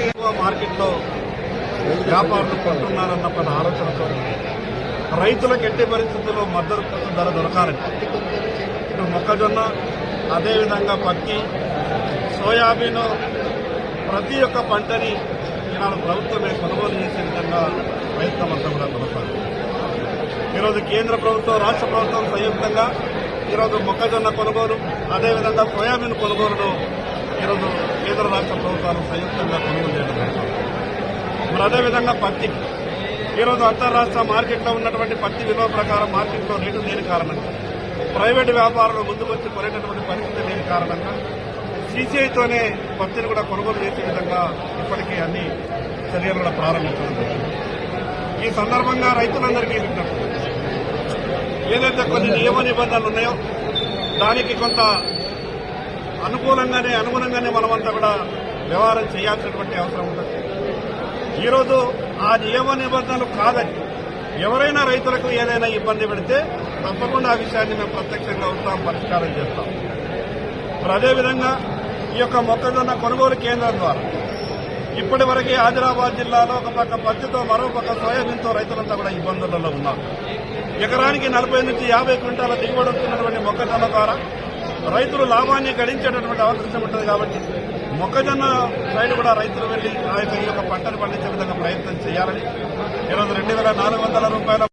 ఎక్కువ మార్కెట్లో వ్యాపారులు కొంటున్నారన్న పని ఆలోచనతో రైతులకు ఎట్టి పరిస్థితుల్లో మద్దతు ధర దొరకాలని ఇటు మొక్కజొన్న అదేవిధంగా పత్తి సోయాబీన్ ప్రతి ఒక్క పంటని ఈనాడు ప్రభుత్వమే కొనుగోలు చేసే విధంగా ప్రయత్నం అంతా కూడా కొనసాగుతుంది. ఈరోజు కేంద్ర ప్రభుత్వం రాష్ట్ర ప్రభుత్వం సంయుక్తంగా ఈరోజు మొక్కజొన్న కొనుగోలు అదేవిధంగా సోయాబీన్ కొనుగోలును ఈరోజు కేంద్ర రాష్ట్ర ప్రభుత్వాలు సంయుక్తంగా కొనుగోలు చేయడం మరి అదేవిధంగా పత్తి. ఈరోజు అంతరాష్ట్ర మార్కెట్లో ఉన్నటువంటి పత్తి విలువ ప్రకారం మార్కెట్లో రేటు లేని కారణంగా ప్రైవేటు వ్యాపారులు ముందుకొచ్చి కొనేటటువంటి పరిస్థితి లేని కారణంగా సీసీఐతోనే పత్తిని కూడా కొనుగోలు చేసే విధంగా ఇప్పటికీ అన్ని చర్యలు కూడా ప్రారంభించడం ఈ సందర్భంగా రైతులందరికీ విజ్ఞప్తి ఏదైతే కొన్ని నియమ నిబంధనలు ఉన్నాయో దానికి కొంత అనుకూలంగానే అనుగుణంగానే మనమంతా కూడా వ్యవహారం చేయాల్సినటువంటి అవసరం ఉంటుంది. ఈరోజు ఆ నియమ నిబంధనలు కాదని ఎవరైనా రైతులకు ఏదైనా ఇబ్బంది పెడితే తప్పకుండా ఆ విషయాన్ని మేము ప్రత్యక్షంగా ఉంటాం పరిష్కారం చేస్తాం. మరి అదేవిధంగా ఈ యొక్క మొక్కజొన్న కొనుగోలు కేంద్రం ద్వారా. ఇప్పటి వరకే ఆదిలాబాద్ జిల్లాలో ఒక పక్క పత్తితో మరో పక్క సోయాబీన్తో రైతులంతా కూడా ఇబ్బందులలో ఉన్నారు. ఎకరానికి నలభై నుంచి యాభై క్వింటాల దిగుబడి వస్తున్నటువంటి మొక్కజొన్న ద్వారా రైతులు లాభాన్ని గడించేటటువంటి అవకాశం ఉంటుంది కాబట్టి మొక్కజొన్న సైడ్ కూడా రైతులు వెళ్ళి ఆ యొక్క ఈ యొక్క పంటను పండించే విధంగా ప్రయత్నం చేయాలని ఈరోజు రెండు వేల నాలుగు వందల రూపాయల